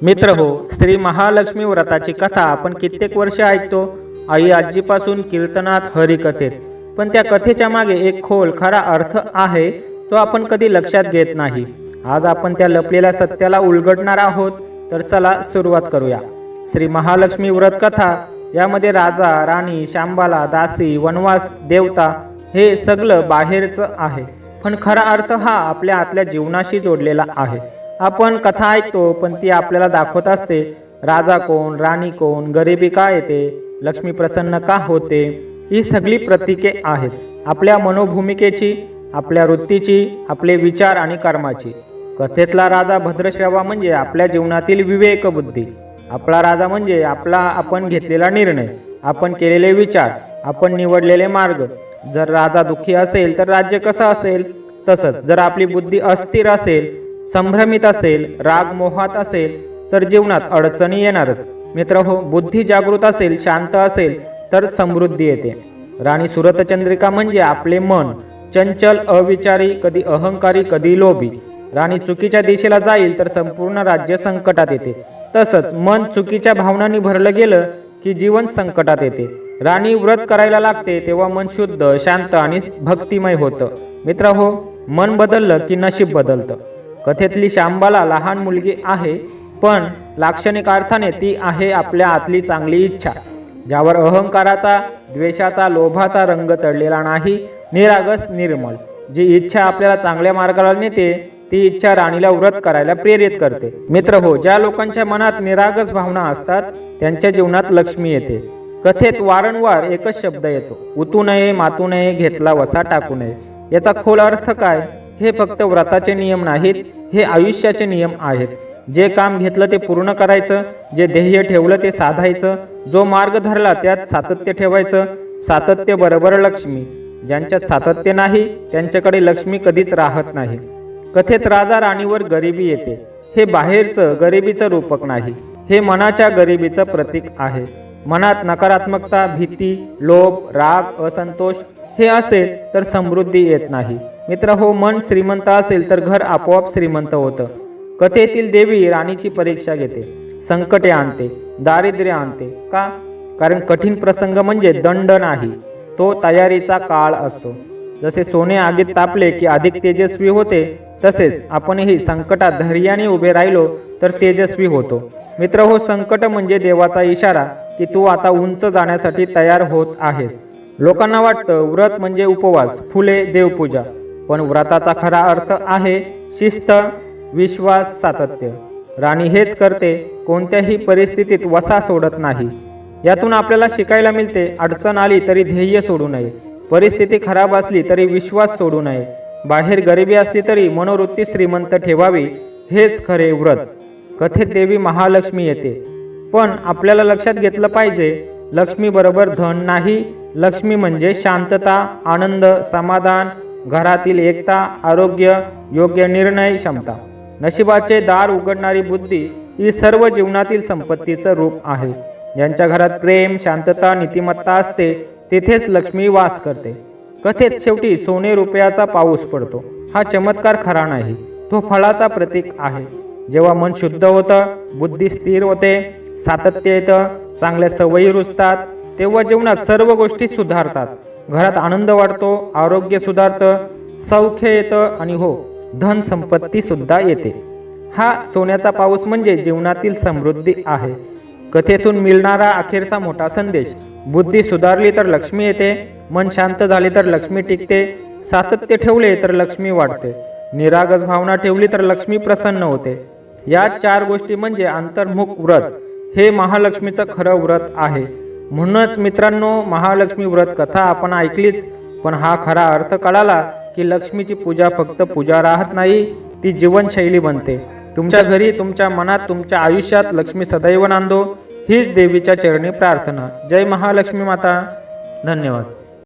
मित्र हो श्री महालक्ष्मी व्रताची कथा आपण कित्येक वर्ष ऐकतो. आई आजीपासून कीर्तनात हरिकथेत पण त्या कथेच्या मागे एक खोल खरा अर्थ आहे तो आपण कधी लक्षात घेत नाही. आज आपण त्या लपलेल्या सत्याला उलगडणार आहोत तर चला सुरुवात करूया. श्री महालक्ष्मी व्रत कथा यामध्ये राजा राणी शांबाला दासी वनवास देवता हे सगळं बाहेरचं आहे. पण खरा अर्थ हा आपल्या आतल्या जीवनाशी जोडलेला आहे. आपण कथा ऐकतो पण ती आपल्याला दाखवत असते. राजा कोण राणी कोण गरिबी का येते लक्ष्मी प्रसन्न का होते? ही सगळी प्रतीके आहेत. आपल्या मनोभूमिकेची आपल्या वृत्तीची आपले विचार आणि कर्माची. कथेतला राजा भद्रश्रवा म्हणजे आपल्या जीवनातील विवेक बुद्धी. आपला राजा म्हणजे आपला आपण घेतलेला निर्णय आपण केलेले विचार आपण निवडलेले मार्ग. जर राजा दुःखी असेल तर राज्य कसं असेल? तसंच जर आपली बुद्धी अस्थिर असेल संभ्रमित असेल राग मोहात असेल तर जीवनात अडचणी येणारच. मित्र हो बुद्धी जागृत असेल शांत असेल तर समृद्धी येते. राणी सुरतचंद्रिका म्हणजे आपले मन. चंचल अविचारी कधी अहंकारी कधी लोभी. राणी चुकीच्या दिशेला जाईल तर संपूर्ण राज्य संकटात येते. तसंच मन चुकीच्या भावनांनी भरलं गेलं की जीवन संकटात येते. राणी व्रत करायला लागते तेव्हा मन शुद्ध शांत आणि भक्तिमय होतं. मित्र हो मन बदललं की नशीब बदलतं. कथेतली शांबाला लहान मुलगी आहे पण लाक्षणिक अर्थाने ती आहे आपल्या आतली चांगली इच्छा ज्यावर अहंकाराचा द्वेषाचा लोभाचा रंग चढलेला नाही निरागस निर्मल. जी इच्छा आपल्याला चांगल्या मार्गाला नेते ती इच्छा राणीला व्रत करायला प्रेरित करते. मित्र हो ज्या लोकांच्या मनात निरागस भावना असतात त्यांच्या जीवनात लक्ष्मी येते. कथेत वारंवार एकच शब्द येतो उतू नये मातू नये घेतला वसा टाकू नये. याचा खोल अर्थ काय? हे फक्त व्रताचे नियम नाहीत हे आयुष्याचे नियम आहेत. जे काम घेतलं ते पूर्ण करायचं जे ध्येय ठेवलं ते साधायचं जो मार्ग धरला त्यात सातत्य ठेवायचं. सातत्य बरोबर लक्ष्मी. ज्यांच्यात सातत्य नाही त्यांच्याकडे लक्ष्मी कधीच राहत नाही. कथेत राजा राणीवर गरिबी येते. हे बाहेरचं गरिबीचं रूपक नाही. हे मनाच्या गरिबीचं प्रतीक आहे. मनात नकारात्मकता भीती लोभ राग असंतोष हे असेल तर समृद्धी येत नाही. मित्र हो मन श्रीमंत असेल तर घर आपोआप श्रीमंत होतं. कथेतील देवी राणीची परीक्षा घेते संकटे आणते दारिद्र्य आणते. का? कारण कठीण प्रसंग म्हणजे दंड नाही तो तयारीचा काळ असतो. जसे सोने आगीत तापले की अधिक तेजस्वी होते तसेच आपणही संकटात धैर्याने उभे राहिलो तर तेजस्वी होतो. मित्र हो संकट म्हणजे देवाचा इशारा की तू आता उंच जाण्यासाठी तयार होत आहेस. लोकांना वाटतं व्रत म्हणजे उपवास फुले देवपूजा. पण व्रताचा खरा अर्थ आहे शिस्त विश्वास सातत्य. राणी हेच करते कोणत्याही परिस्थितीत वसा सोडत नाही. यातून आपल्याला शिकायला मिळते अडचण आली तरी ध्येय सोडू नये. परिस्थिती खराब असली तरी विश्वास सोडू नये. बाहेर गरिबी असली तरी मनोवृत्ती श्रीमंत ठेवावी हेच खरे व्रत. कथेत देवी महालक्ष्मी येते. पण आपल्याला लक्षात घेतलं पाहिजे लक्ष्मी बरोबर धन नाही लक्ष्मी म्हणजे शांतता आनंद समाधान घरातील एकता आरोग्य योग्य निर्णय क्षमता. नशिबाचे दार उघडणारी बुद्धी ही सर्व जीवनातील संपत्तीचं रूप आहे. ज्यांच्या घरात प्रेम शांतता नीतिमत्ता असते तेथेच लक्ष्मी वास करते. कथेत शेवटी सोने रुपयाचा पाऊस पडतो. हा चमत्कार खरा नाही तो फळाचा प्रतीक आहे. जेव्हा मन शुद्ध होतं बुद्धी स्थिर होते सातत्य येतं चांगल्या सवयी रुजतात तेव्हा जीवनात सर्व गोष्टी सुधारतात. घरात आनंद वाढतो आरोग्य सुधारतं सौख्य येतं आणि हो धन संपत्ती सुद्धा येते. हा सोन्याचा पाऊस म्हणजे जीवनातील समृद्धी आहे. कथेतून मिळणारा अखेरचा मोठा संदेश बुद्धी सुधारली तर लक्ष्मी येते मन शांत झाले तर लक्ष्मी टिकते सातत्य ठेवले तर लक्ष्मी वाढते निरागस भावना ठेवली तर लक्ष्मी प्रसन्न होते. या चार गोष्टी म्हणजे अंतर्मुख व्रत हे महालक्ष्मीचं खरं व्रत आहे. म्हणूनच मित्रांनो महालक्ष्मी व्रत कथा आपण ऐकलीच पण हा खरा अर्थ कळाला की लक्ष्मीची पूजा फक्त पूजा राहत नाही ती जीवनशैली बनते. तुमच्या घरी तुमच्या मनात तुमच्या आयुष्यात लक्ष्मी सदैव नांदो. हीच देवीच्या चरणी प्रार्थना. जय महालक्ष्मी माता. धन्यवाद.